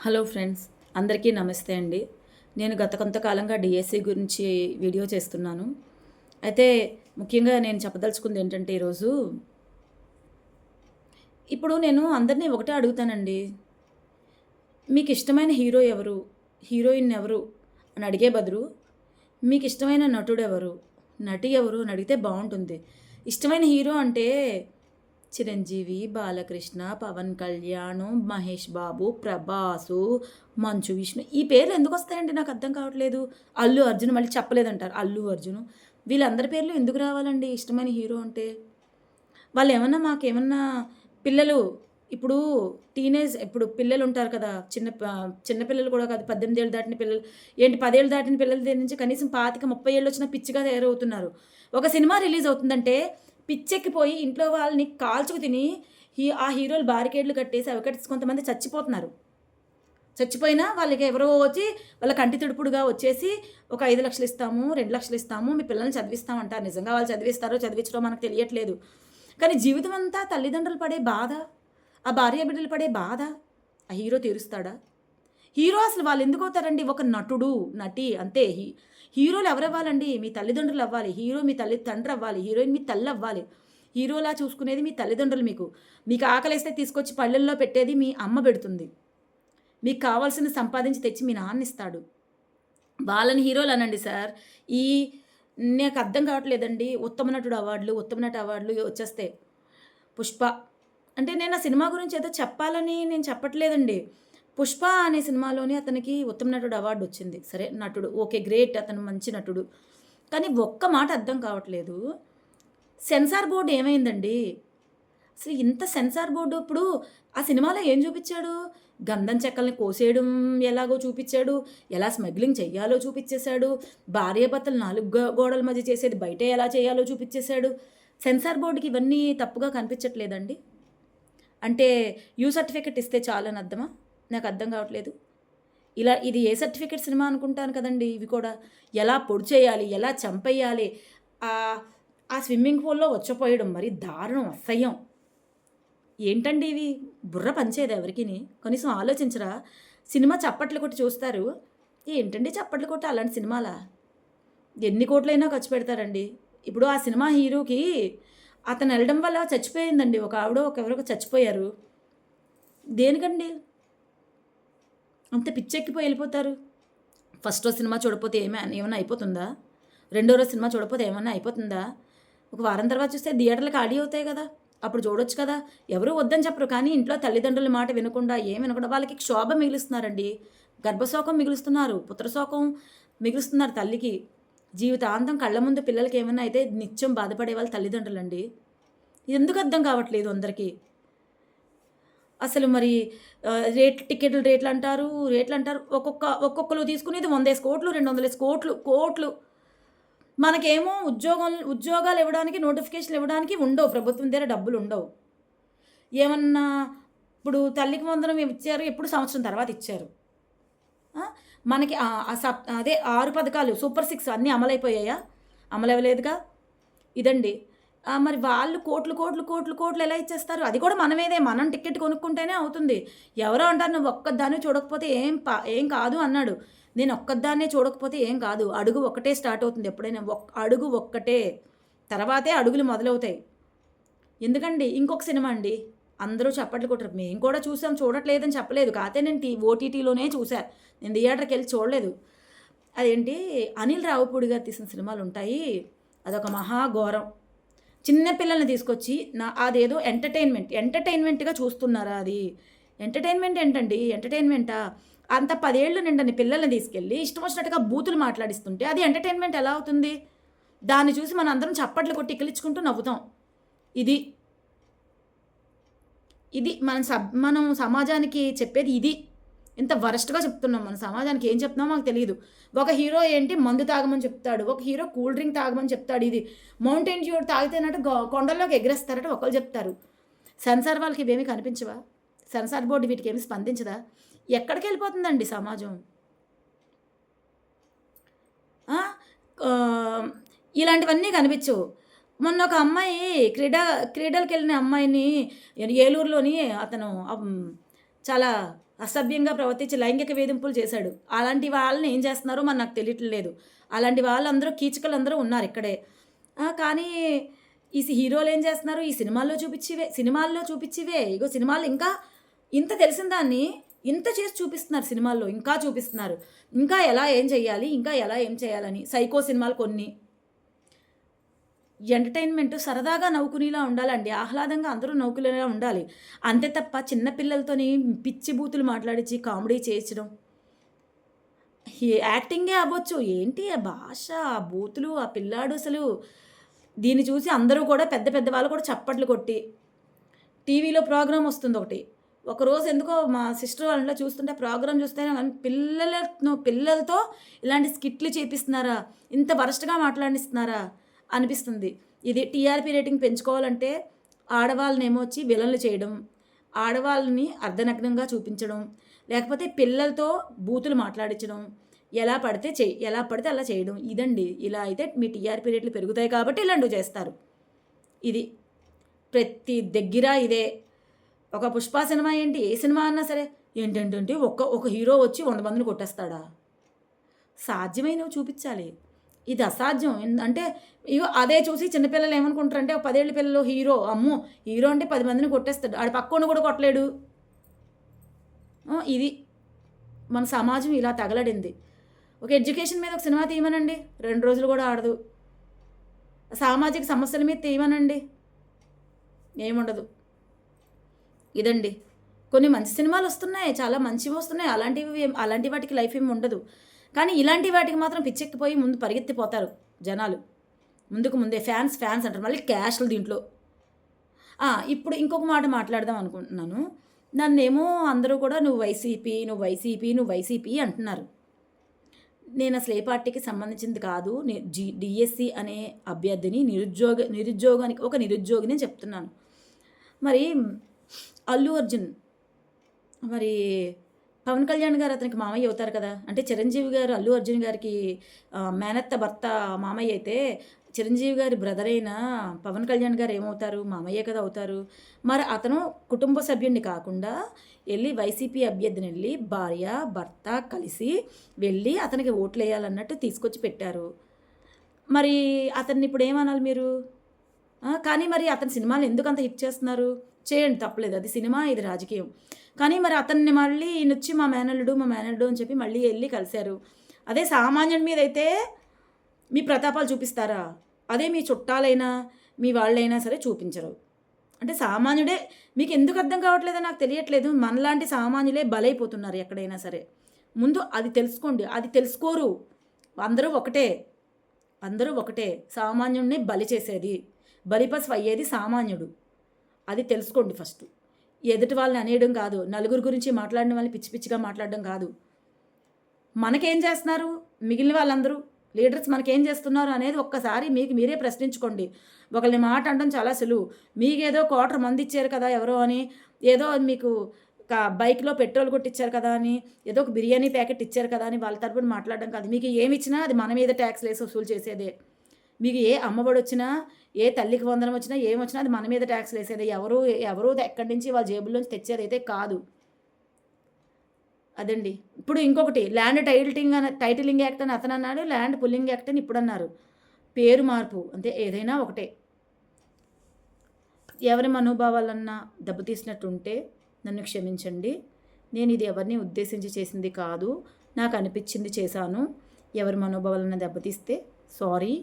Hello friends అందరికీ నమస్తే అండి. నేను గత కొంతకాలంగా డిఎస్సి గురించి వీడియో చేస్తున్నాను. అయితే ముఖ్యంగా నేను చెప్పదలుచుకుంది ఏంటంటే ఈరోజు ఇప్పుడు నేను అందరినీ ఒకటే అడుగుతానండి. మీకు ఇష్టమైన హీరో ఎవరు? హీరోయిన్ ఎవరు? అని అడిగే బదులు మీకు ఇష్టమైన నటుడు ఎవరు? నటి ఎవరు? అని అడిగితే బాగుంటుంది. ఇష్టమైన హీరో అంటే చిరంజీవి బాలకృష్ణ పవన్ కళ్యాణ్ మహేష్ బాబు ప్రభాసు మంచు విష్ణు. ఈ పేర్లు ఎందుకు వస్తాయండి? నాకు అర్థం కావట్లేదు. అల్లు అర్జున్ మళ్ళీ చెప్పలేదంటారు. అల్లు అర్జున్. వీళ్ళందరి పేర్లు ఎందుకు రావాలండి? ఇష్టమైన హీరో అంటే? వాళ్ళు ఏమన్నా మాకేమన్నా పిల్లలు ఇప్పుడు టీనేజ్ ఇప్పుడు పిల్లలు ఉంటారు కదా చిన్న చిన్నపిల్లలు చిన్న పిల్లలు కూడా కాదు పద్దెనిమిది ఏళ్ళు దాటిన పిల్లలు. ఏంటి పదేళ్ళు దాటిన పిల్లల దగ్గర నుంచి కనీసం పాతిక ముప్పై ఏళ్ళు వచ్చిన పిచ్చిగా తయారవుతున్నారు. ఒక సినిమా రిలీజ్ అవుతుందంటే పిచ్చెక్కిపోయి ఇంట్లో వాళ్ళని కాల్చుకు తిని హీ ఆ హీరోలు బారికేడ్లు కట్టేసి అవి కట్టేసి కొంతమంది చచ్చిపోతున్నారు. చచ్చిపోయినా వాళ్ళకి ఎవరో వచ్చి వాళ్ళ కంటి తుడుపుడుగా వచ్చేసి ఒక ఐదు లక్షలు ఇస్తాము రెండు లక్షలు ఇస్తాము మీ పిల్లల్ని చదివిస్తాం అంటారు నిజంగా వాళ్ళు చదివిస్తారో చదివించడో మనకు తెలియట్లేదు. కానీ జీవితం అంతా తల్లిదండ్రులు పడే బాధ ఆ భార్య బిడ్డలు పడే బాధ ఆ హీరో తీరుస్తాడా? హీరో అసలు వాళ్ళు ఎందుకు అవుతారండి? ఒక నటుడు నటి అంతే హీ హీరోలు ఎవరు అవ్వాలండి మీ తల్లిదండ్రులు అవ్వాలి. హీరో మీ తల్లి తండ్రి అవ్వాలి. హీరోయిన్ మీ తల్లి అవ్వాలి. హీరోలా చూసుకునేది మీ తల్లిదండ్రులు మీకు. మీకు ఆకలిస్తే తీసుకొచ్చి పళ్ళల్లో పెట్టేది మీ అమ్మ పెడుతుంది. మీకు కావాల్సిన సంపాదించి తెచ్చి మీ నాన్న ఇస్తాడు. వాళ్ళని హీరోలు అనండి సార్. ఈ నాకు అర్థం కావట్లేదండి. ఉత్తమ నటుడు అవార్డులు ఉత్తమ నటు అవార్డులు వచ్చేస్తాయి పుష్ప. అంటే నేను ఆ సినిమా గురించి ఏదో చెప్పాలని నేను చెప్పట్లేదండి. పుష్ప అనే సినిమాలోని అతనికి ఉత్తమ నటుడు అవార్డు వచ్చింది. సరే నటుడు ఓకే గ్రేట్ అతను మంచి నటుడు. కానీ ఒక్క మాట అర్థం కావట్లేదు. సెన్సార్ బోర్డు ఏమైందండి? అసలు ఇంత సెన్సార్ బోర్డు ఇప్పుడు ఆ సినిమాలో ఏం చూపించాడు? గంధం చెక్కల్ని కోసేయడం ఎలాగో చూపించాడు? ఎలా స్మగ్లింగ్ చేయాలో చూపించేశాడు? భార్యాభర్తలు నాలుగు గోడల మధ్య చేసేది బయట ఎలా చేయాలో చూపించేశాడు? సెన్సార్ బోర్డుకి ఇవన్నీ తప్పుగా కనిపించట్లేదండి? అంటే యూ సర్టిఫికెట్ ఇస్తే చాలని అర్థమా? నాకు అర్థం కావట్లేదు. ఇలా ఇది ఏ సర్టిఫికేట్ సినిమా అనుకుంటాను కదండి? ఇవి కూడా ఎలా పొడి చేయాలి ఎలా చంపేయాలి? ఆ స్విమ్మింగ్ పూల్లో వచ్చపోయడం మరి దారుణం అసహ్యం. ఏంటండి ఇవి? బుర్ర పంచేది ఎవరికి కనీసం ఆలోచించరా? సినిమా చప్పట్లు కొట్టి చూస్తారు. ఏంటండి చప్పట్లు కొట్టి అలాంటి సినిమాలా? ఎన్ని కోట్లైనా ఖర్చు పెడతారండి. ఇప్పుడు ఆ సినిమా హీరోకి అతను వెళ్ళడం వల్ల చచ్చిపోయిందండి. ఒక ఆవిడ ఒక ఎవరో చచ్చిపోయారు. దేనికండి? అంత పిచ్చెక్కిపోయి వెళ్ళిపోతారు. ఫస్ట్ రోజు సినిమా చూడపోతే ఏమైనా ఏమైనా అయిపోతుందా? రెండో రోజు సినిమా చూడపోతే ఏమైనా అయిపోతుందా? ఒక వారం తర్వాత చూస్తే థియేటర్లు ఖాళీ అవుతాయి కదా. అప్పుడు చూడొచ్చు కదా. ఎవరు వద్దని చెప్పరు కానీ ఇంట్లో తల్లిదండ్రుల మాట వినకుండా ఏం వినకుండా వాళ్ళకి క్షోభ మిగులుస్తున్నారండి. గర్భశోకం మిగులుస్తున్నారు పుత్రశోకం మిగులుస్తున్నారు తల్లికి. జీవితాంతం కళ్ళ ముందు పిల్లలకి ఏమైనా అయితే నిత్యం బాధపడే వాళ్ళ తల్లిదండ్రులండి. ఎందుకు అర్థం కావట్లేదు అందరికీ? అసలు మరి రేట్ టికెట్లు రేట్లు అంటారు రేట్లు అంటారు ఒక్కొక్క ఒక్కొక్కరు తీసుకునేది వందేసి కోట్లు రెండు వందలేసి కోట్లు కోట్లు. మనకేమో ఉద్యోగం ఉద్యోగాలు ఇవ్వడానికి నోటిఫికేషన్ ఇవ్వడానికి ఉండవు. ప్రభుత్వం దగ్గర డబ్బులు ఉండవు. ఏమన్నా ఇప్పుడు తల్లికి వందనం ఇచ్చారు ఎప్పుడు సంవత్సరం తర్వాత ఇచ్చారు. మనకి సప్ అదే ఆరు పథకాలు సూపర్ సిక్స్ అన్నీ అమలైపోయాయా? అమలు అవ్వలేదుగా ఇదండి. మరి వాళ్ళు కోట్లు కోట్లు కోట్లు కోట్లు ఎలా ఇచ్చేస్తారు? అది కూడా మనమేదే. మనం టికెట్ కొనుక్కుంటేనే అవుతుంది. ఎవరో అంటారు నువ్వు ఒక్కదాన్ని చూడకపోతే ఏం పా ఏం కాదు అన్నాడు. నేను ఒక్కదాన్నే చూడకపోతే ఏం కాదు. అడుగు ఒక్కటే స్టార్ట్ అవుతుంది ఎప్పుడైనా. ఒక్ అడుగు ఒక్కటే. తర్వాతే అడుగులు మొదలవుతాయి. ఎందుకండి? ఇంకొక సినిమా అండి. అందరూ చప్పట్లు కొట్టరు. మేము కూడా చూసాం. చూడట్లేదని చెప్పలేదు. కాకపోతే నేను టీ ఓటీటీలోనే చూశాను నేను థియేటర్కి వెళ్ళి చూడలేదు. అదేంటి? అనిల్ రావుపూడి గారు తీసిన సినిమాలు ఉంటాయి అదొక మహాఘోరం చిన్న పిల్లల్ని తీసుకొచ్చి నా అదేదో ఎంటర్టైన్మెంట్ ఎంటర్టైన్మెంట్గా చూస్తున్నారా అది? ఎంటర్టైన్మెంట్ ఏంటండి? ఎంటర్టైన్మెంటా అంత పదేళ్ళు నిండని పిల్లల్ని తీసుకెళ్ళి ఇష్టం వచ్చినట్టుగా బూతులు మాట్లాడిస్తుంటే అది ఎంటర్టైన్మెంట్ ఎలా అవుతుంది? దాన్ని చూసి మన అందరం చప్పట్లు కొట్టి ఇక్కిలించుకుంటూ నవ్వుతాం. ఇది. ఇది మనం సబ్ మనం సమాజానికి చెప్పేది ఇది. ఇంత వరస్ట్గా చెప్తున్నాం మన సమాజానికి ఏం చెప్తున్నామో మాకు తెలియదు ఒక హీరో ఏంటి? మందు తాగమని చెప్తాడు. ఒక హీరో కూల్ డ్రింక్ తాగమని చెప్తాడు. ఇది మౌంటైన్ డ్యూ తాగితేనట్టు కొండల్లోకి ఎగరేస్తారట ఒకళ్ళు చెప్తారు. సెన్సార్ వాళ్ళకి ఇవేమీ కనిపించవా? సెన్సార్ బోర్డు వీటికి ఏమి స్పందించదా? ఎక్కడికి వెళ్ళిపోతుందండి సమాజం? ఇలాంటివన్నీ కనిపించవు. మొన్న ఒక అమ్మాయి క్రీడా క్రీడలకు వెళ్ళిన అమ్మాయిని ఏలూరులోని అతను చాలా అసభ్యంగా ప్రవర్తించి లైంగిక వేధింపులు చేశాడు. అలాంటి వాళ్ళని ఏం చేస్తున్నారో మనకు నాకు తెలియట్లేదు. అలాంటి వాళ్ళందరూ కీచకులు అందరూ ఉన్నారు ఇక్కడే. కానీ ఈ హీరోలు ఏం చేస్తున్నారు? ఈ సినిమాల్లో చూపించివే సినిమాల్లో చూపించివే. ఇగో సినిమాలు ఇంకా ఇంత తెలిసిన దాన్ని ఇంత చేసి చూపిస్తున్నారు సినిమాల్లో. ఇంకా చూపిస్తున్నారు. ఇంకా ఎలా ఏం చేయాలి ఇంకా ఎలా ఏం చేయాలని. సైకో సినిమాలు కొన్ని. ఎంటర్టైన్మెంట్ సరదాగా నవ్వుకునేలా ఉండాలండి. ఆహ్లాదంగా అందరూ నవ్వుకునేలా ఉండాలి. అంతే తప్ప చిన్న పిల్లలతోని పిచ్చి బూతులు మాట్లాడించి కామెడీ చేయించడం. యాక్టింగే అవ్వచ్చు. ఏంటి ఆ భాష ఆ బూతులు ఆ పిల్లాడు అసలు? దీన్ని చూసి అందరూ కూడా పెద్ద పెద్ద వాళ్ళు కూడా చప్పట్లు కొట్టి టీవీలో ప్రోగ్రామ్ వస్తుంది ఒకటి. ఒకరోజు ఎందుకో మా సిస్టర్ వాళ్ళ చూస్తుంటే ప్రోగ్రామ్ చూస్తే పిల్లల పిల్లలతో ఇలాంటి స్కిట్లు చేపిస్తున్నారా? ఇంత వరస్ట్గా మాట్లాడిస్తున్నారా? అనిపిస్తుంది. ఇది టీఆర్పీ రేటింగ్ పెంచుకోవాలంటే ఆడవాళ్ళనేమో వచ్చి విలన్లు చేయడం ఆడవాళ్ళని అర్ధనగ్నంగా చూపించడం లేకపోతే పిల్లలతో బూతులు మాట్లాడించడం ఎలా పడితే చెయ్యి ఎలా పడితే అలా చేయడం ఇదండి. ఇలా అయితే మీ టీఆర్పీ రేట్లు పెరుగుతాయి కాబట్టి ఇలాంటివి చేస్తారు. ఇది ప్రతి దగ్గర ఇదే. ఒక పుష్ప సినిమా ఏంటి? ఏ సినిమా అన్నా సరే ఏంటంటే ఒక్క ఒక హీరో వచ్చి వంద మందిని కొట్టేస్తాడా? సాధ్యమైనవి చూపించాలి. ఇది అసాధ్యం. అంటే ఇగో అదే చూసి చిన్నపిల్లలు ఏమనుకుంటారంటే ఒక పదేళ్ళ పిల్లలు హీరో అమ్మో హీరో అంటే పది మందిని కొట్టేస్తాడు. ఆడ పక్కను కూడా కొట్టలేడు. ఇది మన సమాజం ఇలా తగలడింది. ఒక ఎడ్యుకేషన్ మీద ఒక సినిమా తీయమనండి. రెండు రోజులు కూడా ఆడదు. సామాజిక సమస్యల మీద తీయమనండి. ఏముండదు. ఇదండి. కొన్ని మంచి సినిమాలు వస్తున్నాయి చాలా మంచివి వస్తున్నాయి. అలాంటివి ఏం- అలాంటి వాటికి లైఫ్ ఏమి ఉండదు. కానీ ఇలాంటి వాటికి మాత్రం పిచ్చెక్కిపోయి ముందు పరిగెత్తిపోతారు జనాలు. ముందుకు ముందే ఫ్యాన్స్ ఫ్యాన్స్ అంటారు. మళ్ళీ క్యాష్లు దీంట్లో. ఇప్పుడు ఇంకొక మాట మాట్లాడదాం అనుకుంటున్నాను. నన్నేమో అందరూ కూడా నువ్వు వైసీపీ నువ్వు వైసీపీ నువ్వు వైసీపీ అంటున్నారు. నేను అసలు ఏ పార్టీకి సంబంధించింది కాదు. జి డిఎస్సి అనే అభ్యర్థిని నిరుద్యోగ నిరుద్యోగానికి ఒక నిరుద్యోగిని చెప్తున్నాను. మరి అల్లు అర్జున్ మరి పవన్ కళ్యాణ్ గారు అతనికి మామయ్య అవుతారు కదా. అంటే చిరంజీవి గారు అల్లు అర్జున్ గారికి మేనత్త భర్త మామయ్య అయితే చిరంజీవి గారి బ్రదర్ అయిన పవన్ కళ్యాణ్ గారు ఏమవుతారు? మామయ్య కదా అవుతారు. మరి అతను కుటుంబ సభ్యుడిని కాకుండా వెళ్ళి వైసీపీ అభ్యర్థిని వెళ్ళి భార్య భర్త కలిసి వెళ్ళి అతనికి ఓట్లు వేయాలన్నట్టు తీసుకొచ్చి పెట్టారు. మరి అతన్ని ఇప్పుడు ఏమనాలి మీరు? కానీ మరి అతని సినిమాలు ఎందుకు అంత హిట్ చేస్తున్నారు? చేయండి తప్పలేదు. అది సినిమా ఇది రాజకీయం. కానీ మరి అతన్ని మళ్ళీ ఈయన వచ్చి మా మేనల్లుడు మా మేనల్లుడు అని చెప్పి మళ్ళీ వెళ్ళి కలిశారు. అదే సామాన్యుడి మీద అయితే మీ ప్రతాపాలు చూపిస్తారా? అదే మీ చుట్టాలైనా మీ వాళ్ళైనా సరే చూపించరు. అంటే సామాన్యుడే మీకు ఎందుకు అర్థం కావట్లేదో నాకు తెలియట్లేదు. మనలాంటి సామాన్యులే బలైపోతున్నారు ఎక్కడైనా సరే. ముందు అది తెలుసుకోండి. అది తెలుసుకోరు. అందరూ ఒకటే. అందరూ ఒకటే. సామాన్యుడిని బలి చేసేది. బలిపశు అయ్యేది సామాన్యుడు. అది తెలుసుకోండి ఫస్ట్. ఎదుటి వాళ్ళని అనేయడం కాదు. నలుగురు గురించి మాట్లాడిన వాళ్ళని పిచ్చి పిచ్చిగా మాట్లాడడం కాదు. మనకేం చేస్తున్నారు? మిగిలిన వాళ్ళందరూ? లీడర్స్ మనకేం చేస్తున్నారు అనేది ఒక్కసారి మీకు మీరే ప్రశ్నించుకోండి. ఒకరిని మాట అనడం చాలా సులువు. మీకేదో క్వార్టర్ మంది ఇచ్చారు కదా ఎవరో అని ఏదో మీకు బైక్లో పెట్రోల్ కొట్టిచ్చారు కదా అని ఏదో ఒక బిర్యానీ ప్యాకెట్ ఇచ్చారు కదా అని వాళ్ళ తరపున మాట్లాడడం కాదు. మీకు ఏమి ఇచ్చినా అది మన మీద ట్యాక్స్ వేసి వసూలు చేసేదే. మీకు ఏ అమ్మఒడి వచ్చినా ఏ తల్లికి వందనం వచ్చినా ఏం వచ్చినా అది మన మీద ట్యాక్స్ వేసేది. ఎవరు ఎవరు ఎక్కడి నుంచి వాళ్ళ జేబుల్లోంచి తెచ్చేది అయితే కాదు. అదండి. ఇప్పుడు ఇంకొకటి ల్యాండ్ టైటిలింగ్ అని టైటిలింగ్ యాక్ట్ అని అతను అన్నాడు ల్యాండ్ పుల్లింగ్ యాక్ట్ అని ఇప్పుడు అన్నారు పేరు మార్పు అంటే ఏదైనా ఒకటే. ఎవరి మనోభావాలన్నా దెబ్బతీసినట్టుంటే నన్ను క్షమించండి. నేను ఇది ఎవరిని ఉద్దేశించి చేసింది కాదు. నాకు అనిపించింది చేశాను. ఎవరి మనోభావాలన్నా దెబ్బతీస్తే సారీ.